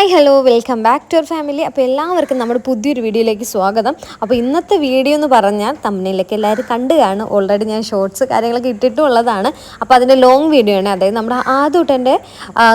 Hi hello welcome back to our family. അപ്പോൾ എല്ലാവർക്കും നമ്മുടെ പുതിയൊരു വീഡിയോയിലേക്ക് സ്വാഗതം. അപ്പോൾ ഇന്നത്തെ വീഡിയോ എന്ന് പറഞ്ഞാൽ തമ്മിലേക്ക് എല്ലാവരും കണ്ടു കാണും. ഓൾറെഡി ഞാൻ ഷോർട്സ് കാര്യങ്ങളൊക്കെ ഇട്ടിട്ടും ഉള്ളതാണ്. അപ്പോൾ അതിന്റെ ലോങ് വീഡിയോ ആണ്. അതായത് നമ്മുടെ ആദ്യട്ടന്റെ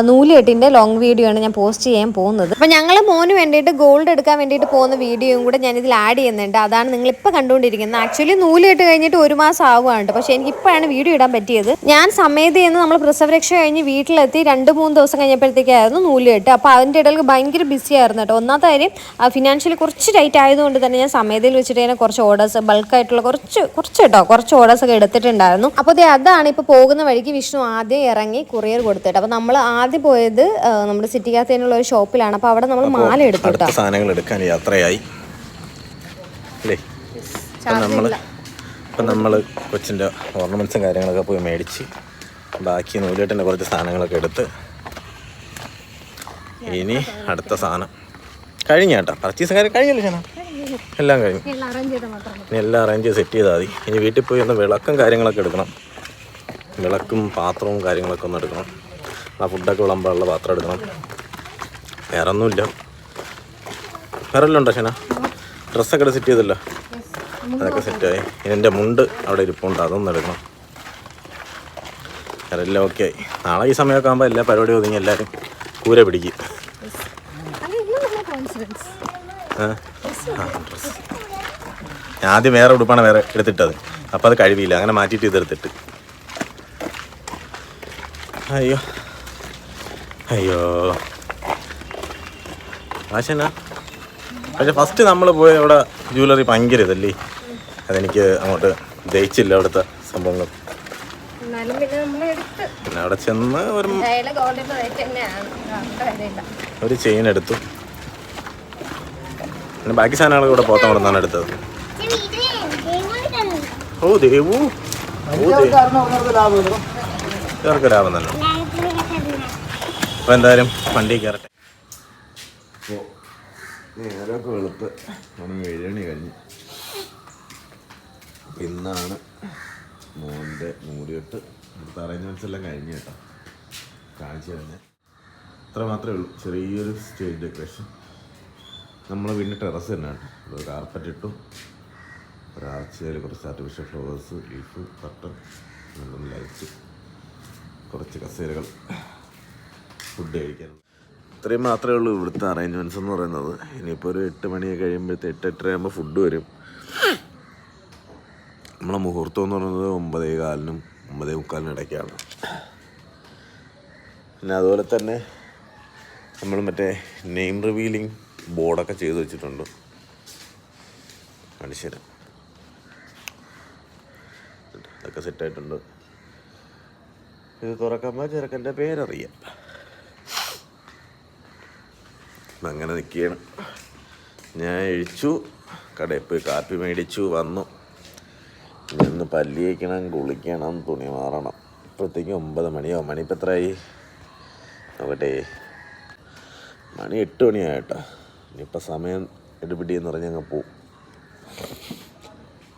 നൂലുകെട്ടിന്റെ ലോങ് വീഡിയോ ആണ് ഞാൻ പോസ്റ്റ് ചെയ്യാൻ പോകുന്നത്. അപ്പോൾ ഞങ്ങൾ മോന് വേണ്ടിയിട്ട് ഗോൾഡ് എടുക്കാൻ വേണ്ടിയിട്ട് പോകുന്ന വീഡിയോയും കൂടെ ഞാനിതിൽ ആഡ് ചെയ്യുന്നുണ്ട്. അതാണ് നിങ്ങൾ ഇപ്പോൾ കണ്ടുകൊണ്ടിരിക്കുന്നത്. ആക്ച്വലി നൂലുകെട്ട് കഴിഞ്ഞിട്ട് ഒരു മാസം ആവുകയാണ് പക്ഷേ എനിക്ക് ഇപ്പോഴാണ് വീഡിയോ ഇടാൻ പറ്റിയത്. ഞാൻ സമയത്ത് നമ്മൾ പ്രസവരക്ഷ കഴിഞ്ഞ് വീട്ടിലെത്തി രണ്ട് മൂന്ന് ദിവസം കഴിഞ്ഞപ്പോഴത്തേക്കായിരുന്നു നൂലുകെട്ട് അപ്പോൾ അതിന്റെ ഇടയിൽ ഭയങ്കര ബിസി ആയിരുന്നു കേട്ടോ. ഒന്നാമത്തെ കാര്യം ഫിനാൻഷ്യലി കുറച്ച് ടൈറ്റ് ആയതുകൊണ്ട് തന്നെ ഞാൻ സമയത്തിൽ വെച്ചിട്ട് തന്നെ കുറച്ച് ഓർഡേഴ്സ് ബൾക്കായിട്ടുള്ള കുറച്ച് കുറച്ച് കേട്ടോ കുറച്ച് ഓർഡേഴ്സ് ഒക്കെ എടുത്തിട്ടുണ്ടായിരുന്നു. അപ്പോൾ ദേ അതാണ് ഇപ്പോൾ പോകുന്ന വഴിക്ക് വിഷ്ണു ആദ്യം ഇറങ്ങി കൊറിയർ കൊടുത്തിട്ട്. അപ്പോൾ നമ്മൾ ആദ്യം പോയത് നമ്മുടെ സിറ്റിക്കകത്തേനുള്ള ഒരു ഷോപ്പിലാണ് അപ്പോൾ അവിടെ നമ്മൾ മാല എടുത്തു സാധനങ്ങൾ എടുക്കാൻ യാത്രയായി. അപ്പം നമ്മൾ ഇപ്പം നമ്മൾ കൊച്ചിന്റെ ഓർണമെന്റ്സും കാര്യങ്ങളൊക്കെ പോയി മേടിച്ച് ബാക്കി നൂലേട്ടിന്റെ കുറച്ച് സാധനങ്ങളൊക്കെ എടുത്ത് ഇനി അടുത്ത സാധനം. കഴിഞ്ഞ കേട്ടോ. പർച്ചേസ് കാര്യം കഴിഞ്ഞല്ലോ ചേട്ടാ എല്ലാം കഴിഞ്ഞു. ഇനി എല്ലാം അറേഞ്ച് ചെയ്ത് സെറ്റ് ചെയ്താൽ മതി. ഇനി വീട്ടിൽ പോയി ഒന്ന് വിളക്കും കാര്യങ്ങളൊക്കെ എടുക്കണം. വിളക്കും പാത്രവും കാര്യങ്ങളൊക്കെ ഒന്ന് എടുക്കണം. ആ ഫുഡൊക്കെ വിളമ്പാനുള്ള പാത്രം എടുക്കണം. വേറെ ഒന്നുമില്ല. വേറെ ഉണ്ടോ ചേന ഡ്രസ്സൊക്കെ സെറ്റ് ചെയ്തല്ലോ? അതൊക്കെ സെറ്റായി ഇനി എന്റെ മുണ്ട് അവിടെ ഇരിപ്പുണ്ട്. അതൊന്നും എടുക്കണം. വേറെ എല്ലാം ഓക്കെ ആയി. നാളെ ഈ സമയമൊക്കെ ആകുമ്പോൾ എല്ലാ പരിപാടിയും ഒതുങ്ങി എല്ലാവരും കൂര പിടിക്കും ആ ആ, ഡ്രസ്സ് ഞാൻ ആദ്യം വേറെ ഉടുപ്പാണ് വേറെ എടുത്തിട്ടത്. അപ്പോൾ അത് കഴിവില്ല അങ്ങനെ മാറ്റിയിട്ട് ഇതെടുത്തിട്ട്. അയ്യോ. അയ്യോ. ആശനാ പക്ഷെ ഫസ്റ്റ് നമ്മൾ പോയ അവിടെ ജ്വല്ലറി ഭയങ്കര ഇതല്ലേ? അതെനിക്ക് അങ്ങോട്ട് ദഹിച്ചില്ല അവിടുത്തെ സംഭവങ്ങൾ. പിന്നെ അവിടെ ചെന്ന് ഒരു ഒരു ചെയിൻ എടുത്തു. പിന്നെ ബാക്കി സാധനങ്ങൾ കൂടെ പോത്തം കൊടുത്താണ് എടുത്തത്. ഓ ദേവു ഇവർക്ക് ലാഭം തന്നെ അപ്പോൾ എന്തായാലും വണ്ടി കയറട്ടെ. നേരമൊക്കെ വെളുത്ത്. ഏഴണി കഴിഞ്ഞ്. ഇന്നാണ് മോന്റെ മൂടിയിട്ട് ഇവിടുത്തെ അറേഞ്ച്മെന്റ്സ് എല്ലാം കഴിഞ്ഞ് കേട്ടോ. കാണിച്ചു തന്നെ അത്ര മാത്രമേ ഉള്ളൂ. ചെറിയൊരു സ്റ്റേജ് ഡെക്കറേഷൻ. നമ്മൾ വീടിന്റെ ടെറസ് തന്നെയാണ്. അത് കാർപ്പറ്റ് ഇട്ടു. ഒരാഴ്ചയിൽ കുറച്ച് ആർട്ടിഫിഷ്യൽ ഫ്ലവേഴ്സ് ലീഫ് കട്ടർ രണ്ടൊന്ന് ലൈറ്റ് കുറച്ച് കസേരകൾ ഫുഡ് കഴിക്കാൻ. ഇത്രയും മാത്രമേ ഉള്ളൂ ഇവിടുത്തെ അറേഞ്ച്മെന്റ്സ് എന്ന് പറയുന്നത്. ഇനിയിപ്പോൾ ഒരു എട്ട് മണിയൊക്കെ കഴിയുമ്പോഴത്തെ എട്ട് എട്ടര ആകുമ്പോൾ ഫുഡ് വരും. നമ്മളെ മുഹൂർത്തം എന്ന് പറയുന്നത് ഒമ്പതേ കാലിനും ഒമ്പതേ മുക്കാലിനും ഇടയ്ക്കാണ്. പിന്നെ അതുപോലെ തന്നെ നമ്മൾ മറ്റേ നെയിം റിവീലിംഗ് ബോർഡൊക്കെ ചെയ്ത് വെച്ചിട്ടുണ്ട്. മനുഷ്യന്. അതൊക്കെ സെറ്റായിട്ടുണ്ട് ഇത് തുറക്കുമ്പോൾ ചെറുക്കന്റെ പേരറിയാം. അങ്ങനെ നിൽക്കുകയാണ്. ഞാൻ എഴിച്ചു കടയിൽ പോയി കാപ്പി മേടിച്ചു വന്നു. ഇന്ന് പല്ലി വയ്ക്കണം കുളിക്കണം തുണി മാറണം. ഇപ്പോഴത്തേക്ക് ഒമ്പത് മണിയോ? മണി ഇപ്പം എത്രയായി? നോക്കട്ടെ. മണി എട്ട് മണിയായിട്ടോ ഇനിയിപ്പോൾ സമയം എടുപിടി എന്ന് പറഞ്ഞ് അങ്ങ് പോവും.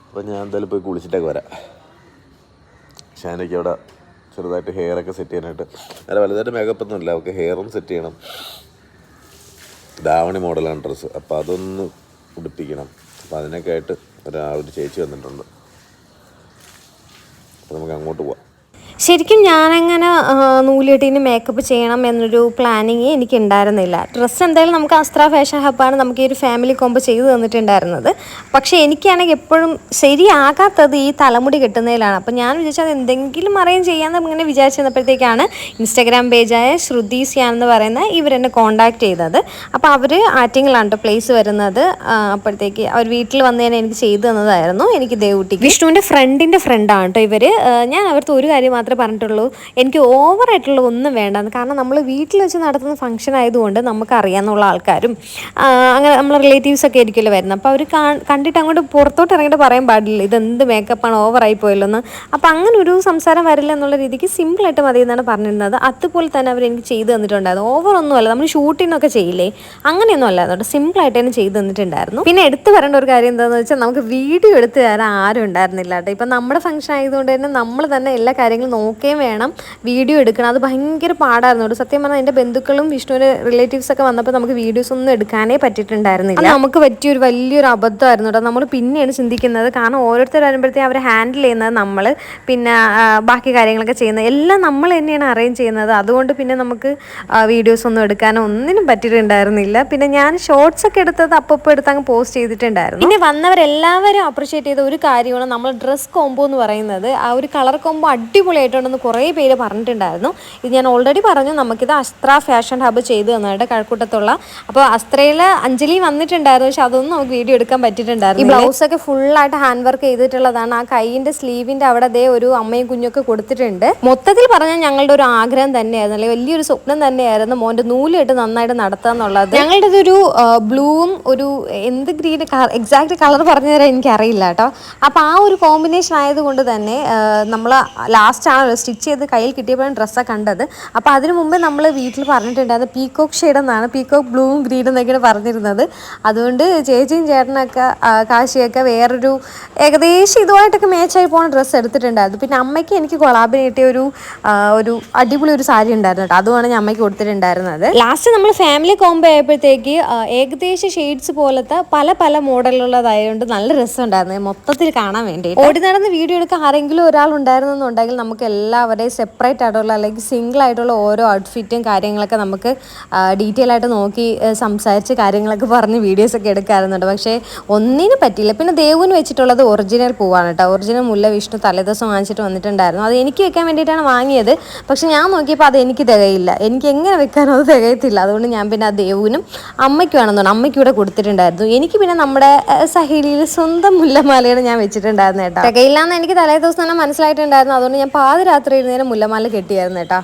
അപ്പോൾ ഞാൻ എന്തായാലും പോയി കുളിച്ചിട്ടൊക്കെ വരാം. ഷാനയ്ക്ക് അവിടെ ചെറുതായിട്ട് ഹെയറൊക്കെ സെറ്റ് ചെയ്യാനായിട്ട്. അല്ല വലുതായിട്ട് മേക്കപ്പ് ഒന്നും ഇല്ല. അവൾക്ക് ഹെയറും സെറ്റ് ചെയ്യണം. ധാവണി മോഡലാണ് ഡ്രസ്സ് അപ്പോൾ അതൊന്ന് ഉടുപ്പിക്കണം. അപ്പോൾ അതിനൊക്കെ ആയിട്ട് ഒരാ ഒരു ചേച്ചി വന്നിട്ടുണ്ട്. അപ്പോൾ നമുക്ക് അങ്ങോട്ട് പോവാം. ശരിക്കും ഞാനങ്ങനെ നൂലിട്ടിന് മേക്കപ്പ് ചെയ്യണം എന്നൊരു പ്ലാനിങ് എനിക്ക് ഉണ്ടായിരുന്നില്ല ഡ്രസ്സ് എന്തായാലും നമുക്ക് അസ്ത്ര ഫാഷൻ ഹബ്ബാണ് നമുക്ക് ഈ ഒരു ഫാമിലി കോമ്പ് ചെയ്തു തന്നിട്ടുണ്ടായിരുന്നത്. പക്ഷേ എനിക്കാണെങ്കിൽ എപ്പോഴും ശരിയാകാത്തത് ഈ തലമുടി കെട്ടുന്നതിലാണ്. അപ്പോൾ ഞാൻ വിചാരിച്ചത് എന്തെങ്കിലും അറിയാൻ ചെയ്യാമെന്ന് ഇങ്ങനെ വിചാരിച്ചിരുന്നപ്പോഴത്തേക്കാണ് ഇൻസ്റ്റാഗ്രാം പേജായ ശ്രുതി സ്യാൻ എന്ന് പറയുന്ന ഇവരെന്നെ കോൺടാക്ട് ചെയ്തത്. അപ്പോൾ അവർ ആറ്റിങ്ങിലാണ് കേട്ടോ പ്ലേസ് വരുന്നത്. അപ്പോഴത്തേക്ക് അവർ വീട്ടിൽ വന്ന് തന്നെ എനിക്ക് ചെയ്തു തന്നതായിരുന്നു. എനിക്ക് ദേവൂട്ടി വിഷ്ണുവിന്റെ ഫ്രണ്ടിന്റെ ഫ്രണ്ടാണ് കേട്ടോ ഇവർ ഞാൻ അവർക്ക് ഒരു കാര്യം മാത്രമേ പറഞ്ഞിട്ടുള്ളൂ. എനിക്ക് ഓവറായിട്ടുള്ള ഒന്നും വേണ്ട കാരണം നമ്മൾ വീട്ടിൽ വെച്ച് നടത്തുന്ന ഫംഗ്ഷൻ ആയതുകൊണ്ട് നമുക്ക് അറിയാമെന്നുള്ള ആൾക്കാരും അങ്ങനെ നമ്മളെ റിലേറ്റീവ്സ് ഒക്കെ ആയിരിക്കുമല്ലോ വരുന്നത്. അപ്പോൾ അവർ കണ്ടിട്ട് അങ്ങോട്ട് പുറത്തോട്ട് ഇറങ്ങിയിട്ട് പറയാൻ പാടില്ല. ഇതെന്ത് മേക്കപ്പാണ് ഓവറായി പോയല്ലോ എന്ന് അപ്പോൾ അങ്ങനെ ഒരു സംസാരം വരില്ല എന്നുള്ള രീതിക്ക് സിമ്പിളായിട്ട് മതി എന്നാണ് പറഞ്ഞിരുന്നത്. അതുപോലെ തന്നെ അവർ എനിക്ക് ചെയ്തു തന്നിട്ടുണ്ടായിരുന്നു. ഓവർ ഒന്നുമല്ല നമ്മൾ ഷൂട്ടിങ്ങൊക്കെ ചെയ്യില്ലേ? അങ്ങനെയൊന്നും അല്ല കേട്ടോ. സിമ്പിളായിട്ട് തന്നെ ചെയ്തു തന്നിട്ടുണ്ടായിരുന്നു. പിന്നെ എടുത്തു പറയേണ്ട ഒരു കാര്യം എന്താണെന്ന് വെച്ചാൽ നമുക്ക് വീഡിയോ എടുത്ത് തരാൻ ആരും ഉണ്ടായിരുന്നില്ല കേട്ടോ. ഇപ്പം നമ്മുടെ ഫംഗ്ഷൻ ആയതുകൊണ്ട് തന്നെ നമ്മൾ തന്നെ എല്ലാ കാര്യങ്ങളും നോക്കുകയും വേണം. വീഡിയോ എടുക്കണം. അത് ഭയങ്കര പാടായിരുന്നു. ഒരു സത്യം പറഞ്ഞാൽ എന്റെ ബന്ധുക്കളും വിഷ്ണുവിന്റെ റിലേറ്റീവ്സ് ഒക്കെ വന്നപ്പോൾ നമുക്ക് വീഡിയോസ് ഒന്നും എടുക്കാനേ പറ്റിയിട്ടുണ്ടായിരുന്നില്ല. നമുക്ക് പറ്റിയൊരു വലിയൊരു അബദ്ധമായിരുന്നു കേട്ടോ. നമ്മൾ പിന്നെയാണ് ചിന്തിക്കുന്നത്. കാരണം ഓരോരുത്തർ വരുമ്പോഴത്തേക്കും അവരെ ഹാൻഡിൽ ചെയ്യുന്നത് നമ്മൾ പിന്നെ ബാക്കി കാര്യങ്ങളൊക്കെ ചെയ്യുന്നത്. എല്ലാം നമ്മൾ തന്നെയാണ് അറേഞ്ച് ചെയ്യുന്നത്. അതുകൊണ്ട് പിന്നെ നമുക്ക് വീഡിയോസ് ഒന്നും എടുക്കാനോ ഒന്നിനും പറ്റിയിട്ടുണ്ടായിരുന്നില്ല. പിന്നെ ഞാൻ ഷോർട്സ് ഒക്കെ എടുത്തത് അപ്പപ്പോൾ എടുത്ത് അങ്ങ് പോസ്റ്റ് ചെയ്തിട്ടുണ്ടായിരുന്നു. പിന്നെ വന്നവരെല്ലാവരും അപ്രീഷിയേറ്റ് ചെയ്ത ഒരു കാര്യമാണ് നമ്മൾ ഡ്രസ് കോംബോ എന്ന് പറയുന്നത്. ആ ഒരു കളർ കോംബോ അടിപൊളിയായിട്ടുണ്ടെന്ന് കുറേ പേര് പറഞ്ഞിട്ടുണ്ടായിരുന്നു. ഇത് ഞാൻ ഓൾറെഡി പറഞ്ഞു നമുക്കിത് അസ്ത്ര ഫാഷൻ ഹബ്ബ് ചെയ്തു തന്നിട്ട് കഴക്കൂട്ടത്തുള്ള. അപ്പോൾ അസ്ത്രയിൽ അഞ്ജലി വന്നിട്ടുണ്ടായിരുന്നു പക്ഷെ അതൊന്നും നമുക്ക് വീഡിയോ എടുക്കാൻ പറ്റിയിട്ടുണ്ടായിരുന്നു ഈ ബ്ലൗസൊക്കെ ഫുള്ളായിട്ട് ഹാൻഡ് വർക്ക് ചെയ്തിട്ടുള്ളതാണ്. ആ കൈയിന്റെ സ്ലീവിന്റെ അവിടെ അതേ ഒരു അമ്മയും കുഞ്ഞൊക്കെ കൊടുത്തിട്ടുണ്ട്. മൊത്തത്തിൽ പറഞ്ഞാൽ ഞങ്ങളുടെ ഒരു ആഗ്രഹം തന്നെയായിരുന്നു അല്ലെങ്കിൽ വലിയൊരു സ്വപ്നം തന്നെയായിരുന്നു മോന്റെ നൂലിട്ട് നന്നായിട്ട് നടത്തുക എന്നുള്ളത്. ഞങ്ങളുടെ ഒരു ബ്ലൂവും ഒരു എന്ത് ഗ്രീൻ എക്സാക്ട് കളർ പറഞ്ഞു തരാൻ എനിക്കറിയില്ല കേട്ടോ. അപ്പോൾ ആ ഒരു കോമ്പിനേഷൻ ആയതുകൊണ്ട് തന്നെ നമ്മൾ ലാസ്റ്റ് സ്റ്റിച്ച് ചെയ്ത് കയ്യിൽ കിട്ടിയപ്പോഴാണ് ഡ്രസ്സാണ് കണ്ടത്. അപ്പോൾ അതിന് മുമ്പേ നമ്മൾ വീട്ടിൽ പറഞ്ഞിട്ടുണ്ട് പറഞ്ഞിട്ടുണ്ടായിരുന്നു പീക്കോക്ക് ഷെയ്ഡ് എന്നാണ് പീക്കോക്ക് ബ്ലൂവും ഗ്രീനും എന്നൊക്കെയാണ് പറഞ്ഞിരുന്നത്. അതുകൊണ്ട് ചേച്ചിയും ചേട്ടനൊക്കെ കാശിയൊക്കെ വേറൊരു ഏകദേശം ഇതുമായിട്ടൊക്കെ മാച്ചായി പോകുന്ന ഡ്രസ്സ് എടുത്തിട്ടുണ്ടായിരുന്നു. പിന്നെ അമ്മയ്ക്ക് എനിക്ക് കൊളാബിന് കിട്ടിയ ഒരു ഒരു അടിപൊളി ഒരു സാരി ഉണ്ടായിരുന്നു കേട്ടോ. അതുമാണ് ഞാൻ അമ്മയ്ക്ക് കൊടുത്തിട്ടുണ്ടായിരുന്നത്. ലാസ്റ്റ് നമ്മൾ ഫാമിലി കോംബോ ആയപ്പോഴത്തേക്ക് ഏകദേശം ഷെയ്ഡ്സ് പോലത്തെ പല പല മോഡലുള്ളതായതുകൊണ്ട് നല്ല രസമുണ്ടായിരുന്നു മൊത്തത്തിൽ കാണാൻ വേണ്ടി ഓടി നടന്ന് വീഡിയോ എടുക്കാൻ ആരെങ്കിലും ഒരാൾ ഉണ്ടായിരുന്നെന്നുണ്ടെങ്കിൽ നമുക്ക് എല്ലാവരെയും സെപ്പറേറ്റ് ആയിട്ടുള്ള അല്ലെങ്കിൽ സിംഗിൾ ആയിട്ടുള്ള ഓരോ ഔട്ട്ഫിറ്റും കാര്യങ്ങളൊക്കെ നമുക്ക് ഡീറ്റെയിൽ ആയിട്ട് നോക്കി സംസാരിച്ച് കാര്യങ്ങളൊക്കെ പറഞ്ഞ് വീഡിയോസ് ഒക്കെ എടുക്കാറുണ്ട്. പക്ഷേ ഒന്നിനും പറ്റിയില്ല. പിന്നെ ദേവുവിന് വെച്ചിട്ടുള്ളത് ഒറിജിനൽ പൂവാണ് കേട്ടോ. ഒറിജിനൽ മുല്ല വിഷ്ണു തലേദിവസം വാങ്ങിച്ചിട്ട് വന്നിട്ടുണ്ടായിരുന്നു. അത് എനിക്ക് വെക്കാൻ വേണ്ടിയിട്ടാണ് വാങ്ങിയത്. പക്ഷേ ഞാൻ നോക്കിയപ്പോൾ അത് എനിക്ക് തികയില്ല. എനിക്ക് എങ്ങനെ വെക്കാനോ അത് തികയത്തില്ല. അതുകൊണ്ട് ഞാൻ പിന്നെ ആ ദേവുവിനും അമ്മയ്ക്കുമാണെന്ന് തോന്നുന്നു അമ്മയ്ക്ക് കൊടുത്തിട്ടുണ്ടായിരുന്നു. എനിക്ക് പിന്നെ നമ്മുടെ സഹേലിയിൽ സ്വന്തം മുല്ലമാലയാണ് ഞാൻ വെച്ചിട്ടുണ്ടായിരുന്നു കേട്ടോ. തികയില്ല എന്ന് എനിക്ക് തലേ ദിവസം തന്നെ മനസ്സിലായിട്ടുണ്ടായിരുന്നു. അതുകൊണ്ട് ഞാൻ പാതിരാത്രി ഇരുന്നേരം മുല്ലമാല കെട്ടിയായിരുന്നു കേട്ടോ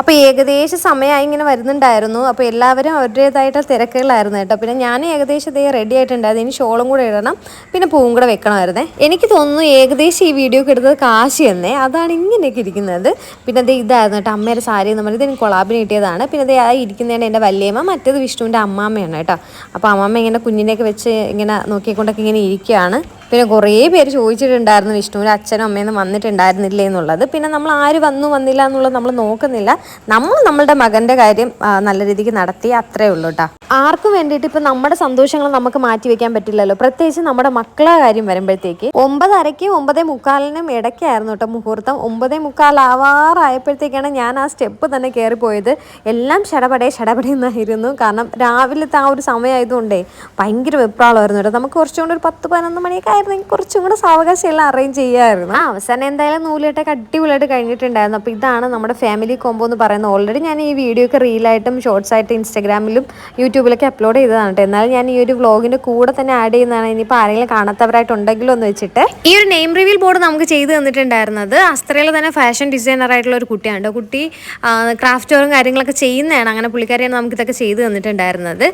അപ്പോൾ ഏകദേശം സമയമായി ഇങ്ങനെ വരുന്നുണ്ടായിരുന്നു. അപ്പോൾ എല്ലാവരും അവരുടേതായിട്ട് തിരക്കുകളായിരുന്നു കേട്ടോ. പിന്നെ ഞാൻ ഏകദേശം ഇതേ റെഡി ആയിട്ടുണ്ടായിരുന്നു. ഇനി ഷോളും കൂടെ ഇടണം. പിന്നെ പൂവും കൂടെ വെക്കണമായിരുന്നേ. എനിക്ക് തോന്നുന്നു ഏകദേശം ഈ വീഡിയോ എടുത്തത് കാശി എന്നേ അതാണ് ഇങ്ങനെയൊക്കെ ഇരിക്കുന്നത്. പിന്നെ അത് ഇതായിരുന്നു കേട്ടോ അമ്മയുടെ സാരി എന്ന് പറഞ്ഞത് എനിക്ക് കൊളാബിന് കിട്ടിയതാണ്. പിന്നെ അത് ആ ഇരിക്കുന്നതാണ് എന്റെ വല്യമ്മ മറ്റേത് വിഷ്ണുവിന്റെ അമ്മാമ്മയാണ് കേട്ടോ. അപ്പോൾ അമ്മമ്മ ഇങ്ങനെ കുഞ്ഞിനെയൊക്കെ വെച്ച് ഇങ്ങനെ നോക്കിക്കൊണ്ടൊക്കെ ഇങ്ങനെ ഇരിക്കുകയാണ് പിന്നെ കുറേ പേര് ചോദിച്ചിട്ടുണ്ടായിരുന്നു വിഷ്ണുവിന്റെ അച്ഛനും അമ്മയൊന്നും വന്നിട്ടുണ്ടായിരുന്നില്ലേ എന്നുള്ളത്. പിന്നെ നമ്മൾ ആര് വന്നു വന്നില്ല എന്നുള്ളത് നമ്മൾ നോക്കുന്നില്ല. നമ്മൾ നമ്മളുടെ മകന്റെ കാര്യം നല്ല രീതിക്ക് നടത്തി അത്രേ ഉള്ളൂ കേട്ടോ ആർക്കും വേണ്ടിയിട്ട് ഇപ്പം നമ്മുടെ സന്തോഷങ്ങൾ നമുക്ക് മാറ്റി വെക്കാൻ പറ്റില്ലല്ലോ. പ്രത്യേകിച്ച് നമ്മുടെ മക്കളെ കാര്യം വരുമ്പോഴത്തേക്ക് ഒമ്പതരയ്ക്ക് ഒമ്പതേ മുക്കാലിനും ഇടയ്ക്കായിരുന്നു കേട്ടോ മുഹൂർത്തം. ഒമ്പതേ മുക്കാലാവാറായപ്പോഴത്തേക്കാണ് ഞാൻ ആ സ്റ്റെപ്പ് തന്നെ കയറിപ്പോയത്. എല്ലാം ഷടപടേ ഷടപടേ എന്നായിരുന്നു. കാരണം രാവിലത്തെ ആ ഒരു സമയമായതുകൊണ്ടേ ഭയങ്കര വെപ്രാളമായിരുന്നു കേട്ടോ നമുക്ക് കുറച്ചും കൂടെ ഒരു പത്ത് പതിനൊന്ന് മണിയൊക്കെ ആയിരുന്നെങ്കിൽ കുറച്ചും കൂടെ സാവകാശം എല്ലാം അറേഞ്ച് ചെയ്യാമായിരുന്നു ആ അവസാനം എന്തായാലും നൂലിട്ടൊക്കെ അടിപൊളിയായിട്ട് കഴിഞ്ഞിട്ടുണ്ടായിരുന്നു. അപ്പോൾ ഇതാണ് നമ്മുടെ ഫാമിലി കോംബോ എന്ന് പറയുന്നത്. ഓൾറെഡി ഞാൻ ഈ വീഡിയോ ഒക്കെ റീലായിട്ടും ഷോർട്സ് ആയിട്ട് ഇൻസ്റ്റാഗ്രാമിലും യൂട്യൂബിലൊക്കെ അപ്ലോഡ് ചെയ്തതാണ് കേട്ടോ എന്നാൽ ഞാൻ ഈ ഒരു വ്ളോഗിന്റെ കൂടെ തന്നെ ആഡ് ചെയ്യുന്നതാണ്. ഇനിയിപ്പോൾ ആരെങ്കിലും കാണാത്തവരായിട്ടുണ്ടെങ്കിലും എന്ന് വെച്ചിട്ട് ഈ ഒരു നെയിം റിവീൽ ബോർഡ് നമുക്ക് ചെയ്ത് തന്നിട്ടുണ്ടായിരുന്നത് അസ്ത്രയിൽ തന്നെ ഫാഷൻ ഡിസൈനർ ആയിട്ടുള്ള ഒരു കുട്ടിയാണ് കേട്ടോ. ക്രാഫ്റ്റ് വർക്കും കാര്യങ്ങളൊക്കെ ചെയ്യുന്നതാണ്. അങ്ങനെ പുള്ളിക്കാരിയാണ് നമുക്ക് ഇതൊക്കെ ചെയ്ത് തന്നിട്ടുണ്ടായിരുന്നത്.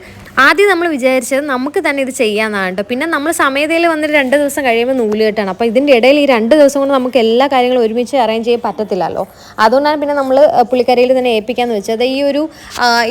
ആദ്യം നമ്മൾ വിചാരിച്ചത് നമുക്ക് തന്നെ ഇത് ചെയ്യാമെന്നാണ് കേട്ടോ പിന്നെ നമ്മൾ സമയതയിൽ വന്നിട്ട് രണ്ട് ദിവസം കഴിയുമ്പോൾ നൂൽ കെട്ടാണ്. അപ്പോൾ ഇതിന്റെ ഇടയിൽ ഈ രണ്ട് ദിവസം കൊണ്ട് നമുക്ക് എല്ലാ കാര്യങ്ങളും ഒരുമിച്ച് അറേഞ്ച് ചെയ്യാൻ പറ്റത്തില്ലല്ലോ. അതുകൊണ്ടാണ് പിന്നെ നമ്മൾ പുള്ളിക്കരയിൽ തന്നെ ഏൽപ്പിക്കാന്ന് വെച്ചത് ഈ ഒരു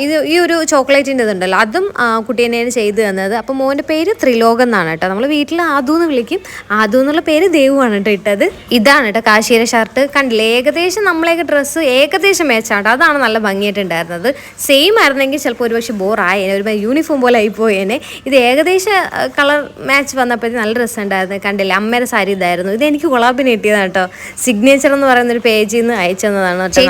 ഇത് ഈ ഒരു ചോക്ലേറ്റിന്റെ ഇതുണ്ടല്ലോ അതും കുട്ടി തന്നെയാണ് ചെയ്തു തന്നത്. അപ്പോൾ മോന്റെ പേര് ത്രിലോകം എന്നാണ് കേട്ടോ. നമ്മൾ വീട്ടിൽ ആദു എന്ന് വിളിക്കും. ആദു എന്നുള്ള പേര് ദേവുവാണ് കേട്ടോ ഇട്ടത്. ഇതാണ് കേട്ടോ കാശീര ഷർട്ട് കണ്ടില്ലേ? ഏകദേശം നമ്മളെയൊക്കെ ഡ്രസ്സ് ഏകദേശം മേച്ചാട്ടോ അതാണ് നല്ല ഭംഗിയായിട്ടുണ്ടായിരുന്നത് സെയിം ആയിരുന്നെങ്കിൽ ചിലപ്പോൾ ഒരുപക്ഷെ ബോറായേനെ ഒരു യൂണിഫോം പോലെ ആയിപ്പോയേനെ. ഇത് ഏകദേശം കളർ മാച്ച് വന്നപ്പോഴത്തേക്ക് നല്ല ഡ്രസ്സ് ഉണ്ടായിരുന്നു. കണ്ടില്ലേ? അമ്മയുടെ സാരി ഇതായിരുന്നു. ഇത് എനിക്ക് കൊളാബിന് കിട്ടിയതാണ് കേട്ടോ. സിഗ്നേച്ചർ എന്ന് പറയുന്ന ഒരു പേജിൽ നിന്ന് അയച്ചു തന്നതാണ് കേട്ടോ.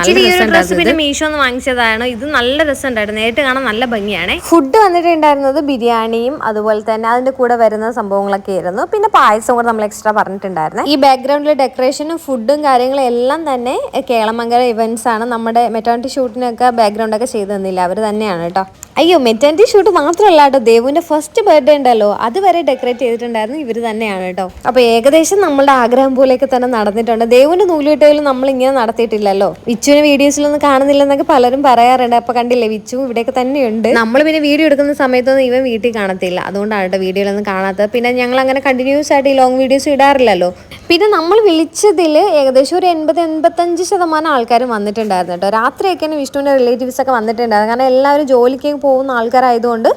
പിന്നെ മീഷോ എന്ന് വാങ്ങിച്ചതാണ്. ഇത് നല്ല രസമുണ്ടായിരുന്നു. നേരിട്ട് കാണാൻ നല്ല ഭംഗിയാണ്. ഫുഡ് വന്നിട്ടുണ്ടായിരുന്നത് ബിരിയാണിയും അതുപോലെ തന്നെ അതിന്റെ കൂടെ വരുന്ന സംഭവങ്ങളൊക്കെ ആയിരുന്നു. പിന്നെ പായസം കൂടെ നമ്മൾ എക്സ്ട്രാ പറഞ്ഞിട്ടുണ്ടായിരുന്നു. ഈ ബാക്ക്ഗ്രൗണ്ടിലെ ഡെക്കറേഷനും ഫുഡും കാര്യങ്ങളും എല്ലാം തന്നെ കേളമംഗല ഇവന്റ്സ് ആണ്. നമ്മുടെ മെറ്റേണിറ്റി ഷൂട്ടിനൊക്കെ ബാക്ക്ഗ്രൗണ്ട് ഒക്കെ ചെയ്തു തന്നില്ല? അവർ തന്നെയാണ് കേട്ടോ. അയ്യോ മെറ്റേണിറ്റി ഷൂട്ട് മാത്രമല്ല കേട്ടോ. ദേവുവിന്റെ ഫസ്റ്റ് ബർത്ത്ഡേ ഉണ്ടല്ലോ. അതുവരെ ഡെക്കറേറ്റ് ചെയ്തിട്ടുണ്ടായിരുന്നു. ഇവർ തന്നെയാണ് കേട്ടോ. അപ്പൊ ഏകദേശം നമ്മളുടെ ആഗ്രഹം പോലെയൊക്കെ തന്നെ നടന്നിട്ടുണ്ട്. ദേവുവിന്റെ നൂലുകെട്ടുകളിൽ നമ്മൾ ഇങ്ങനെ നടത്തിയിട്ടില്ലല്ലോ. വിച്ചുവിന് വീഡിയോസിലൊന്നും കാണുന്നില്ലെന്നൊക്കെ പലരും പറയാറുണ്ട്. അപ്പൊ കണ്ടില്ലേ വിച്ചു ഇവിടെയൊക്കെ തന്നെയുണ്ട്. നമ്മൾ പിന്നെ വീഡിയോ എടുക്കുന്ന സമയത്തൊന്നും ഇവൻ വീട്ടിൽ കാണത്തില്ല. അതുകൊണ്ടാണ് കേട്ടോ വീഡിയോയിലൊന്നും കാണാത്തത്. പിന്നെ ഞങ്ങൾ അങ്ങനെ കണ്ടിന്യൂസ് ആയിട്ട് ഈ ലോങ് വീഡിയോസ് ഇടാറില്ലല്ലോ. പിന്നെ നമ്മൾ വിളിച്ചതിൽ ഏകദേശം ഒരു എൺപത് എൺപത്തഞ്ച് ശതമാനം ആൾക്കാരും വന്നിട്ടുണ്ടായിരുന്നു കേട്ടോ. രാത്രിയൊക്കെയാണ് റിലേറ്റീവ്സ് ഒക്കെ വന്നിട്ടുണ്ടായിരുന്നു കാരണം എല്ലാവരും ജോലിക്ക് പോകുന്ന ആൾക്കാരായതുകൊണ്ട്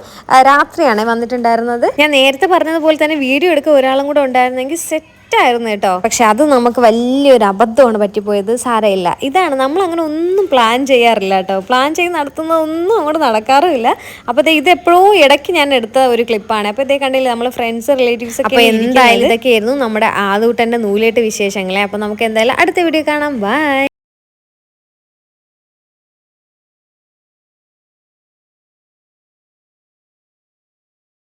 രാത്രിയാണ് വന്നിട്ടുണ്ടായിരുന്നത്. ഞാൻ നേരത്തെ പറഞ്ഞതുപോലെ തന്നെ വീഡിയോ എടുക്കുക ഒരാളും കൂടെ ഉണ്ടായിരുന്നെങ്കിൽ സെറ്റ് സെറ്റായിരുന്നു കേട്ടോ. പക്ഷെ അത് നമുക്ക് വലിയൊരു അബദ്ധമാണ് പറ്റിപ്പോയത്. സാരമില്ല. ഇതാണ്. നമ്മൾ അങ്ങനെ ഒന്നും പ്ലാൻ ചെയ്യാറില്ല കേട്ടോ. പ്ലാൻ ചെയ്ത് നടത്തുന്നതൊന്നും അങ്ങോട്ട് നടക്കാറുമില്ല. അപ്പോൾ ഇത് എപ്പോഴും ഇടയ്ക്ക് ഞാൻ എടുത്ത ഒരു ക്ലിപ്പാണ് അപ്പോൾ ഇതേ കണ്ടില്ല നമ്മൾ ഫ്രണ്ട്സ് റിലേറ്റീവ്സ് ഒക്കെ അപ്പോൾ എന്തായാലും ഇതൊക്കെയായിരുന്നു നമ്മുടെ ആദൂട്ടന്റെ നൂലേട്ട് വിശേഷങ്ങളെ. അപ്പോൾ നമുക്ക് എന്തായാലും അടുത്ത വീഡിയോ കാണാം. ബൈ